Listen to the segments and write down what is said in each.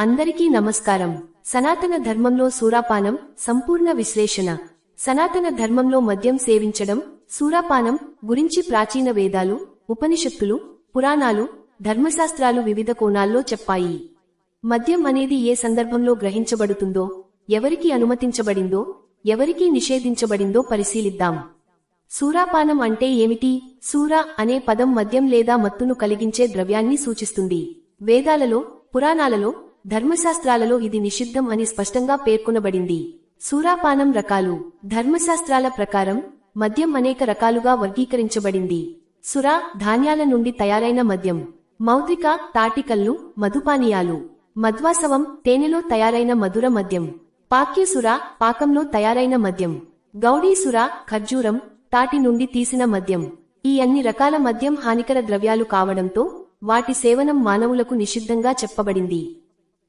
అందరికీ నమస్కారం. సనాతన ధర్మంలో సూరాపానం సంపూర్ణ విశ్లేషణ. సనాతన ధర్మంలో మద్యం సేవించడం సూరాపానం గురించి ప్రాచీన వేదాలు ఉపనిషత్తులు పురాణాలు ధర్మశాస్త్రాలు వివిధ కోణాల్లో చెప్పాయి. మద్యం అనేది ఏ సందర్భంలో గ్రహించబడుతుందో ఎవరికి అనుమతించబడిందో ఎవరికి నిషేధించబడిందో పరిశీలిద్దాం. సూరాపానం అంటే ఏమిటి? సూరా అనే పదం మద్యం లేదా మత్తును కలిగించే ద్రవ్యాన్ని సూచిస్తుంది. వేదాలలో పురాణాలలో ధర్మశాస్త్రాలలో ఇది నిషిద్ధం అని స్పష్టంగా పేర్కొనబడింది. సూరాపానం రకాలు ధర్మశాస్త్రాల ప్రకారం మద్యం అనేక రకాలుగా వర్గీకరించబడింది. సుర ధాన్యాల నుండి తయారైన మద్యం. మౌద్రిక తాటికల్లు మధుపానీయాలు. మధ్వాసవం తేనెలో తయారైన మధుర మద్యం. పాక్యసుర పాకంలో తయారైన మద్యం. గౌడీసుర ఖర్జూరం తాటి నుండి తీసిన మద్యం. ఈ అన్ని రకాల మద్యం హానికర ద్రవ్యాలు కావడంతో వాటి సేవనం మానవులకు నిషిద్ధంగా చెప్పబడింది.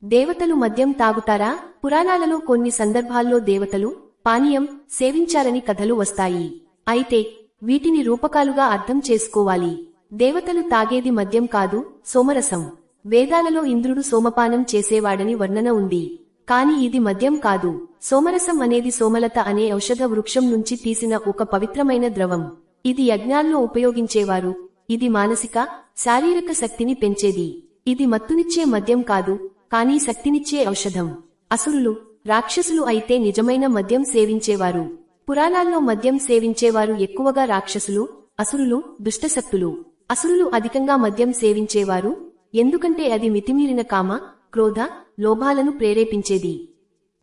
దేవతలు మద్యం తాగుతారా? పురాణాలలో కొన్ని సందర్భాల్లో దేవతలు పానీయం సేవించారని కథలు వస్తాయి. అయితే వీటిని రూపకాలుగా అర్థం చేసుకోవాలి. దేవతలు తాగేది మద్యం కాదు సోమరసం. వేదాలలో ఇంద్రుడు సోమపానం చేసేవాడని వర్ణన ఉంది. కాని ఇది మద్యం కాదు. సోమరసం అనేది సోమలత అనే ఔషధ వృక్షం నుంచి తీసిన ఒక పవిత్రమైన ద్రవం. ఇది యజ్ఞాల్లో ఉపయోగించేవారు. ఇది మానసిక శారీరక శక్తిని పెంచేది. ఇది మత్తునిచ్చే మద్యం కాదు కానీ శక్తినిచ్చే ఔషధం. అసురులు రాక్షసులు అయితే నిజమైన మద్యం సేవించేవారు. పురాణాల్లో మద్యం సేవించేవారు ఎక్కువగా రాక్షసులు అసురులు దుష్టశక్తులు. అసురులు అధికంగా మద్యం సేవించేవారు ఎందుకంటే అది మితిమీరిన కామ క్రోధ లోభాలను ప్రేరేపించేది.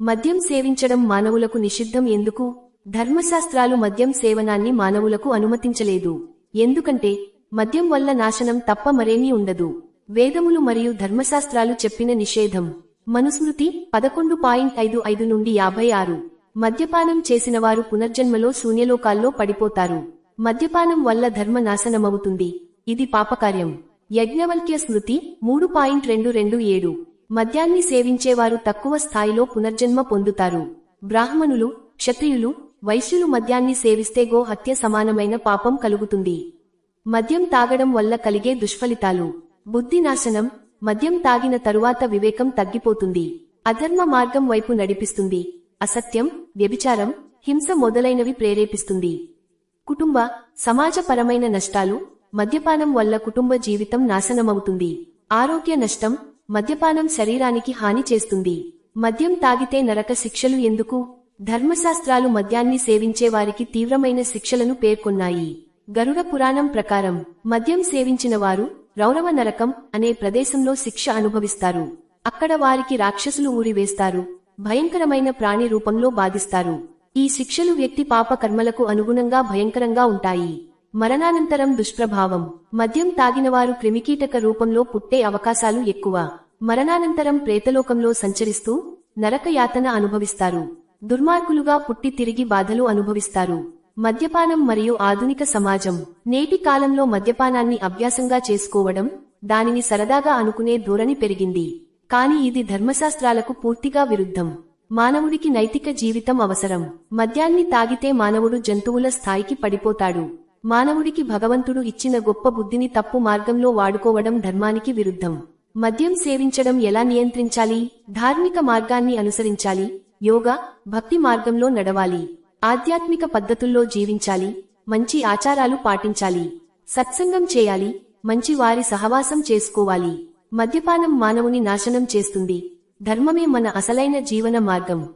మద్యం సేవించడం మానవులకు నిషిద్ధం ఎందుకు? ధర్మశాస్త్రాలు మద్యం సేవనాన్ని మానవులకు అనుమతించలేదు. ఎందుకంటే మద్యం వల్ల నాశనం తప్ప మరేమీ ఉండదు. వేదములు మరియు ధర్మశాస్త్రాలు చెప్పిన నిషేధం. మనుస్మృతి పదకొండు పాయింట్ ఐదు ఐదు నుండి యాభై ఆరు. మద్యపానం చేసిన వారు పునర్జన్మలో శూన్యలోకాల్లో పడిపోతారు. మద్యపానం వల్ల ధర్మ నాశనమవుతుంది ఇది పాపకార్యం. యజ్ఞవల్క్య స్మృతి మూడు పాయింట్ రెండు రెండు ఏడు. మద్యాన్ని సేవించేవారు తక్కువ స్థాయిలో పునర్జన్మ పొందుతారు. బ్రాహ్మణులు క్షత్రియులు వైశ్యులు మద్యాన్ని సేవిస్తే గో హత్య సమానమైన పాపం కలుగుతుంది. మద్యం తాగడం వల్ల కలిగే దుష్ఫలితాలు. బుద్ధి నాశనం మద్యం తాగిన తరువాత వివేకం తగ్గిపోతుంది. అధర్మ మార్గం వైపు నడిపిస్తుంది. అసత్యం వ్యభిచారం హింస మొదలైనవి ప్రేరేపిస్తుంది. కుటుంబ సమాజపరమైన నష్టాలు మద్యపానం వల్ల కుటుంబ జీవితం నాశనమవుతుంది. ఆరోగ్య నష్టం మద్యపానం శరీరానికి హాని చేస్తుంది. మద్యం తాగితే నరక శిక్షలు ఎందుకు? ధర్మశాస్త్రాలు మద్యాన్ని సేవించే వారికి తీవ్రమైన శిక్షలను పేర్కొన్నాయి. గరుడ పురాణం ప్రకారం మద్యం సేవించిన వారు రౌరవ నరకం అనే ప్రదేశంలో శిక్ష అనుభవిస్తారు. అక్కడ వారికి రాక్షసులు ఊరివేస్తారు భయంకరమైన ప్రాణి రూపంలో బాధిస్తారు. ఈ శిక్షలు వ్యక్తి పాప కర్మలకు అనుగుణంగా భయంకరంగా ఉంటాయి. మరణానంతరం దుష్ప్రభావం. మద్యం తాగినవారు క్రిమికీటక రూపంలో పుట్టే అవకాశాలు ఎక్కువ. మరణానంతరం ప్రేతలోకంలో సంచరిస్తూ నరక యాతన అనుభవిస్తారు. దుర్మార్గులుగా పుట్టి తిరిగి బాధలు అనుభవిస్తారు. మద్యపానం మరియు ఆధునిక సమాజం. నేటి కాలంలో మద్యపానాన్ని అభ్యాసంగా చేసుకోవడం దానిని సరదాగా అనుకునే ధోరణి పెరిగింది. కాని ఇది ధర్మశాస్త్రాలకు పూర్తిగా విరుద్ధం. మానవుడికి నైతిక జీవితం అవసరం. మద్యాన్ని తాగితే మానవుడు జంతువుల స్థాయికి పడిపోతాడు. మానవుడికి భగవంతుడు ఇచ్చిన గొప్ప బుద్ధిని తప్పు మార్గంలో వాడుకోవడం ధర్మానికి విరుద్ధం. మద్యం సేవించడం ఎలా నియంత్రించాలి? ధార్మిక మార్గాన్ని అనుసరించాలి? యోగా భక్తి మార్గంలో నడవాలి. ఆధ్యాత్మిక పద్ధతుల్లో జీవించాలి మంచి ఆచారాలు పాటించాలి సత్సంగం చేయాలి మంచి వారి సహవాసం చేసుకోవాలి. మద్యపానం మానవుని నాశనం చేస్తుంది. ధర్మమే మన అసలైన జీవన మార్గం.